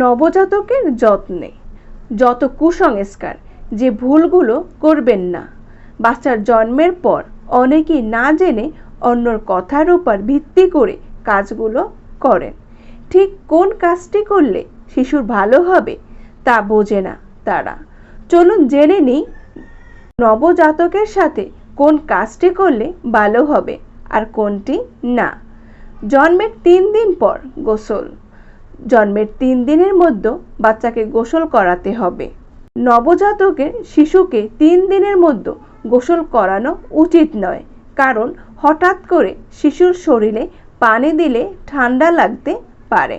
নবজাতকের যত্নে। যত কুসংস্কার, যে ভুলগুলো করবেন না। বাচ্চার জন্মের পর অনেকেই না জেনে অন্যর কথার উপর ভিত্তি করে কাজগুলো করেন। ঠিক কোন কাজটি করলে শিশুর ভালো হবে তা বোঝে না তারা। চলুন জেনে নিই নবজাতকের সাথে কোন কাজটি করলে ভালো হবে আর কোনটি না। জন্মের তিন দিন পর গোসল। জন্মের তিন দিনের মধ্যে বাচ্চাকে গোসল করাতে হবে। নবজাতকের শিশুকে তিন দিনের মধ্যে গোসল করানো উচিত নয়, কারণ হঠাৎ করে শিশুর শরীরে পানি দিলে ঠান্ডা লাগতে পারে।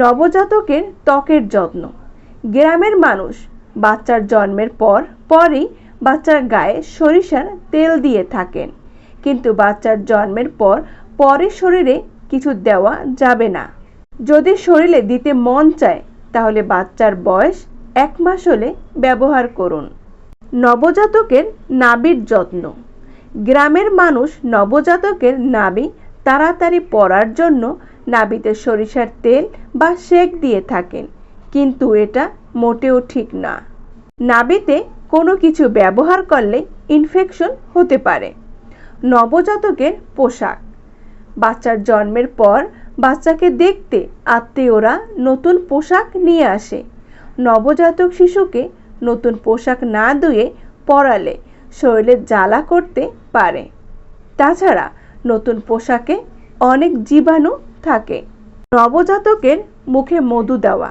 নবজাতকের ত্বকের যত্ন। গ্রামের মানুষ বাচ্চার জন্মের পর পরই বাচ্চার গায়ে সরিষার তেল দিয়ে থাকেন, কিন্তু বাচ্চার জন্মের পর পরে শরীরে কিছু দেওয়া যাবে না। যদি শরীরে দিতে মন চায়, তাহলে বাচ্চার বয়স এক মাস হলে ব্যবহার করুন। নবজাতকের নাবির যত্ন। গ্রামের মানুষ নবজাতকের নাবি তাড়াতাড়ি পড়ার জন্য নাবিতে সরিষার তেল বা সেক দিয়ে থাকেন, কিন্তু এটা মোটেও ঠিক না। নাবিতে কোনো কিছু ব্যবহার করলে ইনফেকশন হতে পারে। নবজাতকের পোশাক। বাচ্চার জন্মের পর বাচ্চাকে দেখতে আত্মীয়রা নতুন পোশাক নিয়ে আসে। নবজাতক শিশুকে নতুন পোশাক না ধুয়ে পরালে শরীরে জ্বালা করতে পারে। তাছাড়া নতুন পোশাকে অনেক জীবাণু থাকে। নবজাতকের মুখে মধু দেওয়া।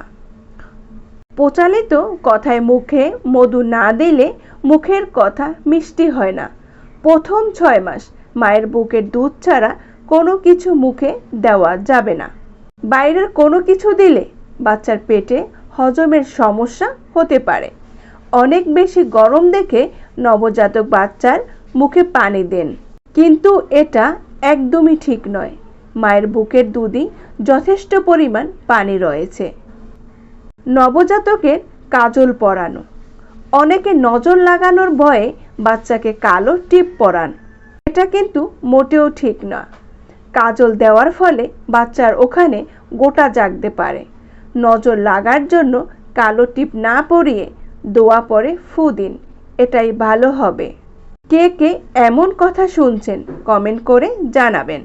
প্রচালিত কথায় মুখে মধু না দিলে মুখের কথা মিষ্টি হয় না। প্রথম ছয় মাস মায়ের বুকের দুধ ছাড়া কোনো কিছু মুখে দেওয়া যাবে না। বাইরের কোনো কিছু দিলে বাচ্চার পেটে হজমের সমস্যা হতে পারে। অনেক বেশি গরম দেখে নবজাতক বাচ্চার মুখে পানি দেন। কিন্তু এটা একদমই ঠিক নয়। মায়ের বুকের দুধই যথেষ্ট পরিমাণ পানি রয়েছে। নবজাতকের কাজল পরানো। অনেকে নজর লাগানোর ভয়ে বাচ্চাকে কালো টিপ পরান। এটা কিন্তু মোটেও ঠিক না কাজল দেওয়ার ফলে বাচ্চার ওখানে গোটা জাগতে পারে। নজর লাগার জন্য কালো টিপ না পরিয়ে দোয়া পরে ফু দিন, এটাই ভালো হবে। কে কে এমন কথা শুনছেন কমেন্ট করে জানাবেন।